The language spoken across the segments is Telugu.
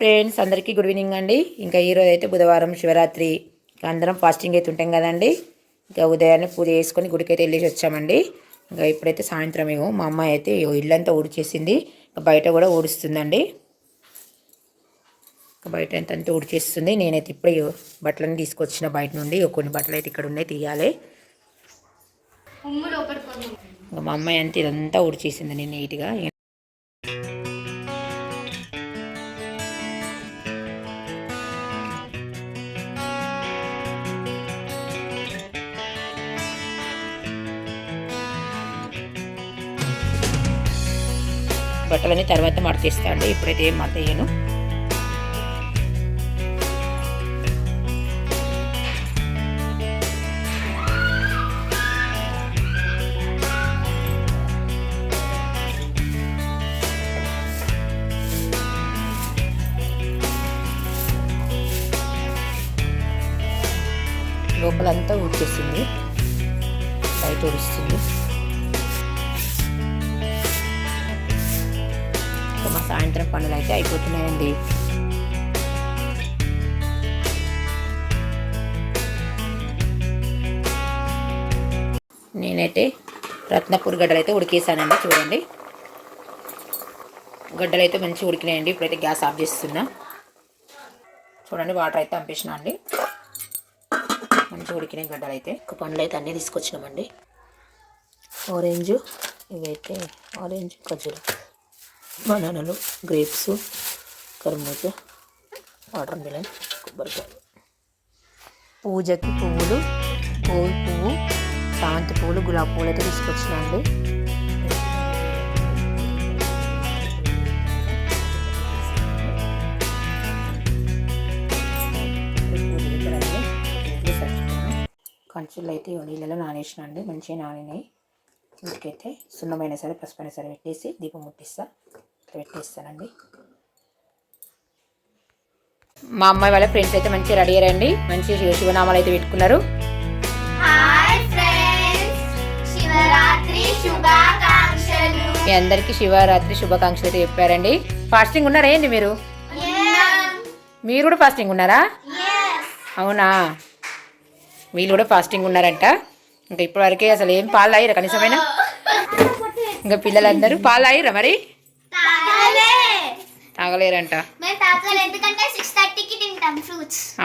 ఫ్రెండ్స్ అందరికీ గుడ్ ఈవినింగ్ అండి. ఇంకా ఈరోజు అయితే బుధవారం శివరాత్రి. ఇంకా అందరం ఫాస్టింగ్ అయితే ఉంటాం కదండి. ఇంకా ఉదయాన్నే పూజ చేసుకొని గుడికి అయితే వెళ్ళేసి వచ్చామండి. ఇంకా ఇప్పుడైతే సాయంత్రం ఏమో. మా అమ్మాయి అయితే ఇల్లంతా ఊడిచేసింది. ఇంకా బయట కూడా ఊడుస్తుందండి. ఇంకా బయట అంతా ఊడిచేస్తుంది. నేనైతే ఇప్పుడు ఇగో బట్టలన్నీ తీసుకొచ్చిన బయట నుండి. కొన్ని బట్టలు అయితే ఇక్కడ ఉన్నాయి తీయాలి. ఇంకా మా అమ్మాయి అంతా ఇదంతా ఊడిచేసింది. నేను నీట్గా బట్టలని తర్వాత మడతీస్తా ఇప్పుడైతే ఏం మడతయ్యను లోపలంతా ఊడ్చేసింది. బయట ఊడుస్తుంది. సాయంత్రం పనులు అయితే అయిపోతున్నాయండి. నేనైతే రత్నపూర్ గడ్డలు అయితే ఉడికేసానండి చూడండి. గడ్డలు అయితే మంచిగా ఉడికినాయండి ఇప్పుడైతే గ్యాస్ ఆఫ్ చేస్తున్నా. చూడండి వాటర్ అయితే పంపించిన అండి. మంచిగా ఉడికినాయి గడ్డలు అయితే. ఒక పండ్లు అయితే అన్నీ తీసుకొచ్చినామండి. ఆరెంజ్ ఇవైతే ఆరెంజ్ ఖర్జూరం. బనానాలు గ్రేప్స్ కర్మూజ వాటర్ మిలన్ కొబ్బరికాయలు. పూజకి పువ్వులు గోల్ పువ్వు శాంతి పువ్వులు గులాబీ పువ్వులు అయితే తీసుకొచ్చినండి కంచులు అయితే నీళ్ళలో నానేసినండి మంచిగా నానినాయి. ఇంటికైతే సున్నమైన సరే పసుపైన సరే పెట్టేసి దీపం ముట్టిస్తా. పెట్టేస్తానండి మా అమ్మాయి వాళ్ళ ఫ్రెండ్స్ అయితే మంచిగా రెడీ అయ్యారండి. మంచి శివనామాలు అయితే పెట్టుకున్నారు. హాయ్ ఫ్రెండ్స్ శివరాత్రి శుభాకాంక్షలు. మీ అందరికీ శివరాత్రి శుభాకాంక్షలు అయితే చెప్పారండి. ఫాస్టింగ్ ఉన్నారా ఏంది మీరు? మీరు కూడా ఫాస్టింగ్ ఉన్నారా? అవునా? వీళ్ళు కూడా ఫాస్టింగ్ ఉన్నారంట. ఇంకా ఇప్పటివరకే అసలు ఏం పాలు తాగిరా కనీసమైన? ఇంకా పిల్లలందరూ పాలు తాగిరా మరి? తాగలేరంట.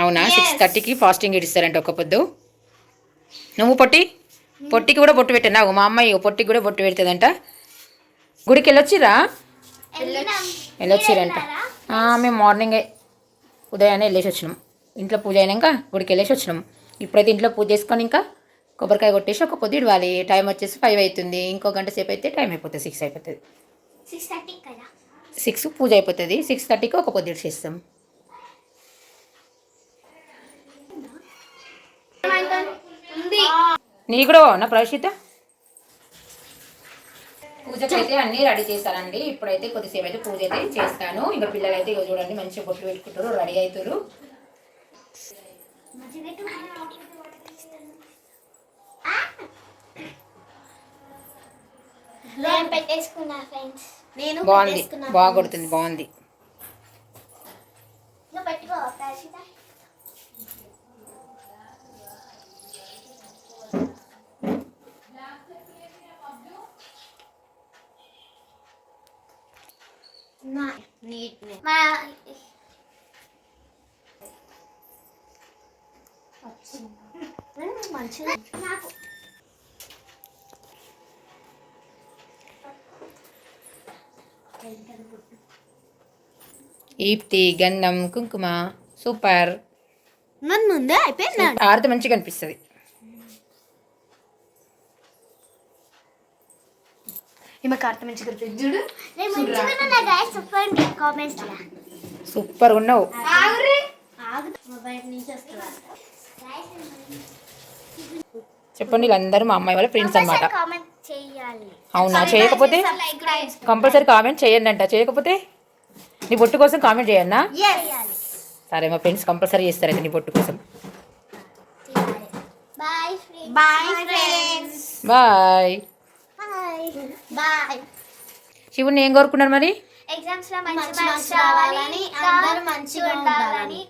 అవునా? సిక్స్ థర్టీకి ఫాస్టింగ్ ఇడిస్తారంట ఒక పొద్దు. నువ్వు పొట్టి? పొట్టికి కూడా బొట్టు పెట్టాను? నాకు మా అమ్మాయి పొట్టికి కూడా బొట్టు పెడుతుందంట. గుడికి వెళ్ళొచ్చిరా? వెళ్ళొచ్చిరంట. మేము మార్నింగే ఉదయాన్నే వెళ్ళేసి వచ్చినాం. ఇంట్లో పూజ అయినాక గుడికి వెళ్ళేసి వచ్చినాం. ఇప్పుడైతే ఇంట్లో పూజ చేసుకొని ఇంకా కొబ్బరికాయ కొట్టేసి ఒక పొద్దు ఇడవాలి. టైం వచ్చేసి ఫైవ్ అవుతుంది. ఇంకో గంట సేపు అయితే టైం అయిపోతుంది సిక్స్ అయిపోతుంది. సిక్స్ కదా? సిక్స్ పూజ అయిపోతుంది. సిక్స్ థర్టీకి ఒక పొద్దు చేస్తాం. నీ కూడా నా ప్రవేశిత పూజకి అయితే అన్ని రెడీ చేస్తానండి ఇప్పుడైతే కొద్దిసేపు అయితే పూజ అయితే చేస్తాను. ఇంకా పిల్లలు అయితే ఇగో చూడండి మంచిగా బొట్లు పెట్టుకుంటారు రెడీ అవుతారు. నేను పెట్టేసుకున్నా ఫ్రెండ్స్ నేను బాగుంది. బాగుంది. నువ్వు పెట్టుకో ప్రాచిత మా మంచిగా నాకు ఈప్తి గంధం కుంకుమ. సూపర్. మన ముందే అయిపోయింది ఆరితే మంచిగా అనిపిస్తుంది మంచిగా చూడు. సూపర్ ఉన్నావు. చెప్పండి వీళ్ళందరూ మా అమ్మాయి వాళ్ళ ఫ్రెండ్స్ అనమాట అవునా? చేయకపోతే కంపల్సరీ కామెంట్ చేయండి అంట చేయకపోతే నీ బొట్టు కోసం కామెంట్ చేయన్నా? సరే మా ఫ్రెండ్స్ కంపల్సరీ చేస్తారైతే నీ బొట్టు కోసం. Bye bye friends. Bye. Bye. Bye. శివుని ఏం కోరుకున్నారు మరి? ఎగ్జామ్స్లో మంచి మంచి మార్క్స్ marks రావాలని రావాలని, ఇంకా అందరూ మంచిగా ఉండాలని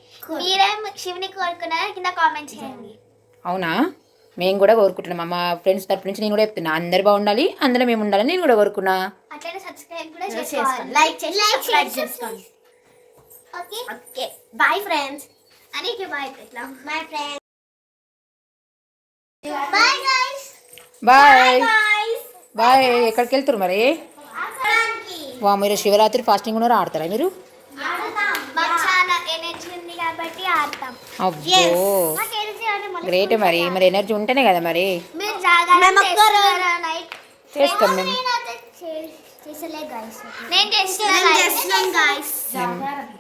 మీరేం శివుని కోరుకున్నారో కింద కామెంట్ చేయండి. అవునా? మేము కూడా కోరుకుంటున్నాం. మా ఫ్రెండ్స్ తరపు నుంచి నేను కూడా చెప్తున్నా. అందరు బాగుండాలి అందరం మేము ఉండాలని నేను కూడా కోరుకున్నా. అట్లనే సబ్స్క్రైబ్ కూడా చేసుకోండి చేసుకోవాలి. లైక్ చేసి సబ్స్క్రైబ్ చేసుకోండి. Okay okay bye friends bye ఇట్లా ఫ్రెండ్స్ గైస్ ఎక్కడికి వెళ్తారు మరి? వా మీరు శివరాత్రి ఫాస్టింగ్ కూడా ఆడతారా మీరు? ఎనర్జీ ఉంది కాబట్టి ఆడతాం. అబ్బో. గ్రేట్ మరి మరి ఎనర్జీ ఉంటేనే కదా మరి. మేము చేస్తాం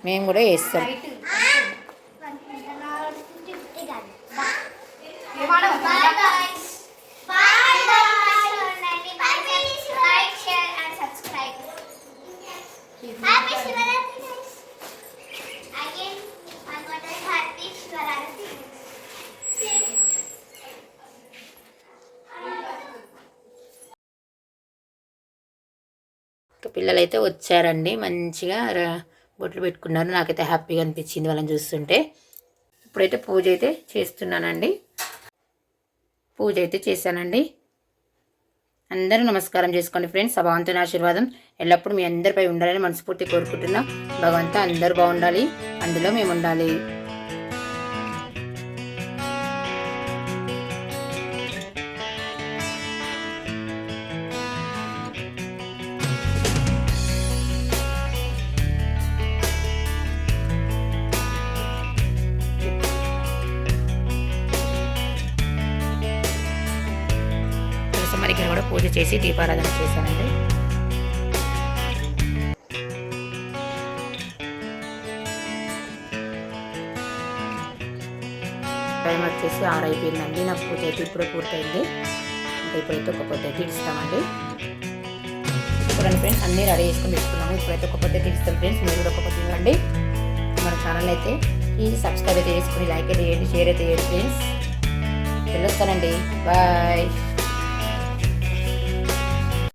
మేము. కూడా చేస్తాం. పిల్లలైతే వచ్చారండి. మంచిగా బొట్లు పెట్టుకున్నారు. నాకైతే హ్యాపీగా అనిపించింది వాళ్ళని చూస్తుంటే. ఇప్పుడైతే పూజ అయితే చేస్తున్నానండి. పూజ అయితే చేశానండి. అందరూ నమస్కారం చేసుకోండి ఫ్రెండ్స్. భగవంతుని ఆశీర్వాదం ఎల్లప్పుడూ మీ అందరిపై ఉండాలని మనస్ఫూర్తి కోరుకుంటున్నా. భగవంతు అందరూ బాగుండాలి. అందులో మేము ఉండాలి చేసి దీపారాధన చేశానండి. టైం వచ్చేసి ఆరు అయిపోయిందండి నా పూజ అయితే ఇప్పుడే పూర్తయింది. ఇంకా ఇప్పుడైతే ఒక పొద్దు అయితే ఇస్తామండి. చూడండి ఫ్రెండ్స్ అన్నీ రెడీ చేసుకుని పెట్టుకున్నాము. ఇప్పుడైతే ఒక పొద్దు ఇస్తాం ఫ్రెండ్స్. మీరు కూడా ఒక పొద్దు ఇవ్వండి. మన ఛానల్ అయితే ప్లీజ్ సబ్స్క్రైబ్ అయితే చేసుకుని లైక్ అయితే చేయండి షేర్ అయితే చేయండి ఫ్రెండ్స్. వెళ్ళొస్తానండి. బాయ్.